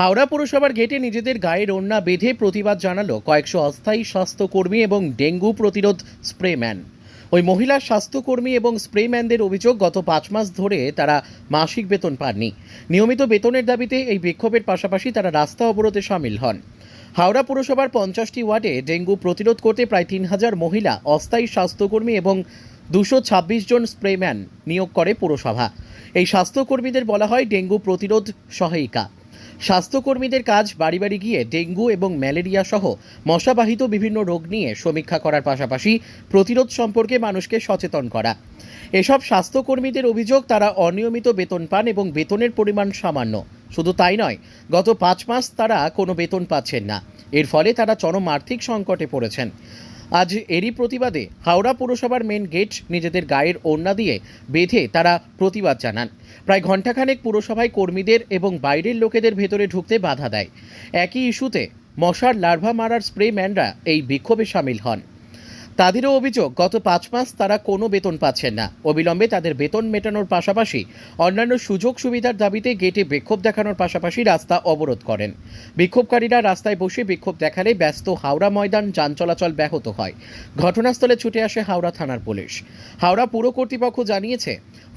হাওড়া পুরসভার গেটে নিজেদের গায়ের ওড়না বেঁধে প্রতিবাদ জানালো কয়েকশো অস্থায়ী স্বাস্থ্যকর্মী এবং ডেঙ্গু প্রতিরোধ স্প্রেম্যান। ওই মহিলা স্বাস্থ্যকর্মী এবং স্প্রেম্যানদের অভিযোগ গত পাঁচ মাস ধরে তারা মাসিক বেতন পাননি। নিয়মিত বেতনের দাবিতে এই বিক্ষোভের পাশাপাশি তারা রাস্তা অবরোধে সামিল হন। হাওড়া পুরসভার পঞ্চাশটি ওয়ার্ডে ডেঙ্গু প্রতিরোধ করতে প্রায় তিন হাজার মহিলা, অস্থায়ী স্বাস্থ্যকর্মী এবং দুশো ছাব্বিশ জন স্প্রেম্যান নিয়োগ করে পুরসভা। এই স্বাস্থ্যকর্মীদের বলা হয় ডেঙ্গু প্রতিরোধ সহায়িকা। স্বাস্থ্যকর্মীদের কাজ বাড়ি বাড়ি গিয়ে ডেঙ্গু এবং ম্যালেরিয়া সহ মশাবাহিত বিভিন্ন রোগ নিয়ে সমীক্ষা করার পাশাপাশি প্রতিরোধ সম্পর্কে মানুষকে সচেতন করা। এসব স্বাস্থ্যকর্মীদের অভিযোগ, তারা অনিয়মিত বেতন পান এবং বেতনের পরিমাণ সামান্য। শুধু তাই নয়, গত পাঁচ মাস তারা কোনো বেতন পাচ্ছেন না। এর ফলে তারা চরম আর্থিক সংকটে পড়েছেন। আজ এরই প্রতিবাদে হাওড়া পুরসভার মেন গেট নিজেদের গায়ের ওড়না দিয়ে বেঁধে তারা প্রতিবাদ জানান। প্রায় ঘণ্টাখানেক পুরসভায় কর্মীদের এবং বাইরের লোকেদের ভেতরে ঢুকতে বাধা দেয়। একই ইস্যুতে মশার লার্ভা মারার স্প্রে ম্যানরা এই বিক্ষোভে সামিল হন। তাদেরও অভিযোগ, গত পাঁচ মাস তারা কোনো বেতন পাচ্ছেন না। অবিলম্বে তাদের বেতন মেটানোর পাশাপাশি অন্যান্য সুযোগ সুবিধার দাবিতে গেটে বিক্ষোভ দেখানোর পাশাপাশি রাস্তা অবরোধ করেন। বিক্ষোভকারীরা রাস্তায় বসে বিক্ষোভ দেখালে ব্যস্ত হাওড়া ময়দান যান চলাচল ব্যাহত হয়। ঘটনাস্থলে ছুটে আসে হাওড়া থানার পুলিশ। হাওড়া পুর কর্তৃপক্ষ জানিয়েছে,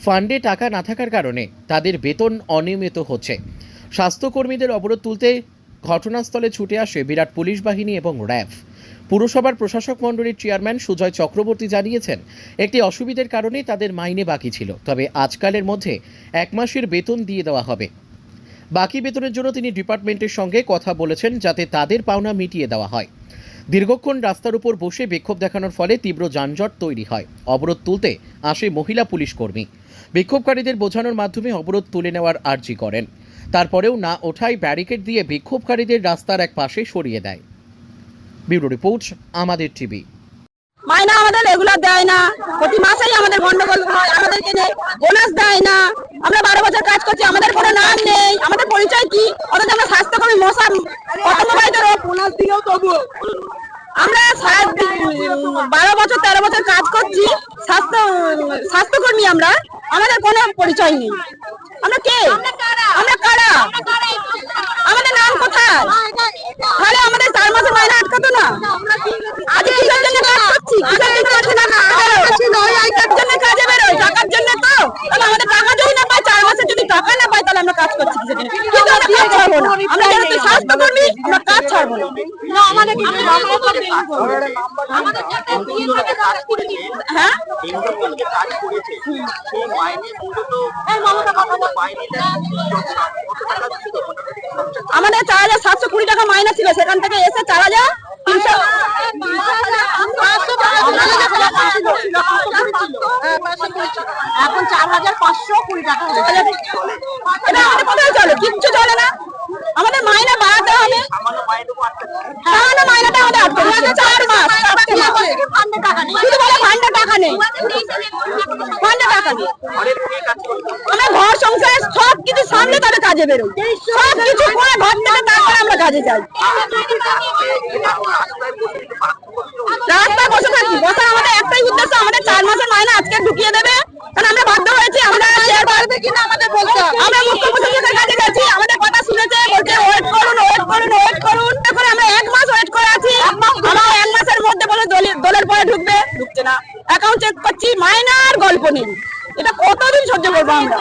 ফান্ডে টাকা না থাকার কারণে তাদের বেতন অনিয়মিত হচ্ছে। স্বাস্থ্যকর্মীদের অবরোধ তুলতে ঘটনাস্থলে ছুটে আসে বিরাট পুলিশ বাহিনী এবং র্যাব পুরসভার প্রশাসক মণ্ডলীর চেয়ারম্যান সুজয় চক্রবর্তী জানিয়েছেন, একটি অসুবিধার কারণে তাদের মাইনে বাকি ছিল, তবে আজকালের মধ্যে এক মাসের বেতন দিয়ে দেওয়া হবে। বাকি বেতনের জন্য তিনি ডিপার্টমেন্টের সঙ্গে কথা বলেছেন যাতে তাদের পাওনা মিটিয়ে দেওয়া হয়। দীর্ঘক্ষণ রাস্তার উপর বসে বিক্ষোভ দেখানোর ফলে তীব্র যানজট তৈরি হয়। অবরোধ তুলতে আসে মহিলা পুলিশ কর্মী। বিক্ষোভকারীদের বোঝানোর মাধ্যমে অবরোধ তুলে নেওয়ার আর্জি করেন। তারপরেও না ওঠায় ব্যারিকেড দিয়ে বিক্ষোভকারীদের রাস্তার এক পাশে সরিয়ে দেয়। ব্যুরো রিপোর্ট আমাদের টিভি। মাইনা আমাদের রেগুলার দেয় না। প্রতি মাসেই আমাদের গন্ডগোল হয় আমাদেরকে বোনাস দেয় না। আমরা বারো বছর কাজ করছি আমাদের কোনো নাম নেই। আমাদের পরিচয় কি? অথচ আমরা স্বাস্থ্যকর্মী মশা পতঙ্গবাহিত রোগ বোনাস দিও তবু আমরা সাত বারো বছর তেরো বছর কাজ করছি স্বাস্থ্য স্বাস্থ্যকর্মী আমরা। আমাদের কোনো পরিচয় নেই। আমরা কে? আমরা কারা? আমাদের নাম কোথায়? তাহলে আমাদের চার মাসের মাইনে আটকাতো না আজ কিসের জন্য কাজ করছি কিসের জন্য করছি না টাকার জন্য কাজে বেরোই টাকার জন্য তো তাহলে আমাদের টাকা যদি না পাই চার মাসে যদি টাকা না পাই তাহলে আমরা কাজ করছি কিসের জন্য কিন্তু আমরা কাজ ছাড়বো না আমরা যেহেতু স্বাস্থ্য কর্মী আমরা হ্যাঁ? আমাদের চার হাজার সাতশো কুড়ি টাকা মাইনে ছিল, সেখান থেকে এসে চার হাজার তিনশো এখন চার হাজার পাঁচশো কুড়ি টাকা কিচ্ছু চলে না আমাদের মাইনে বাড়াতে হবে তাহলে মাইনেটা আমাদের আটকে দিচ্ছে। চার মাস আটকে মাস। শুধু বলে ফান্ডে টাকা ঘর সংসার সামনে তারা কাজে রাস্তায় বসে থাকি। বসার আমাদের একটাই উদ্দেশ্য, আমাদের চার মাসের মায়না আজকে ঢুকিয়ে দেবে কারণ আমরা বাধ্য হয়েছি আমরা শেয়ার পারবে কিনা আমাদের বলতে আমরা মুখ্য প্রশাসকের কাছে গেছি আমাদের কথা শুনেছে বলছে ওয়েট করুন ওয়েট করুন ওয়েট করুন এখন আমরা এক মাস ওয়েট করে আছি আমরা এক মাসের মধ্যে বলে দলের পরে ঢুকবে, ঢুকছে না। অ্যাকাউন্ট চেক করছি মাইনার গল্প নেই। এটা কতদিন সহ্য করব আমরা?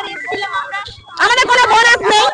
আমাদের কোনো বোনাস নেই।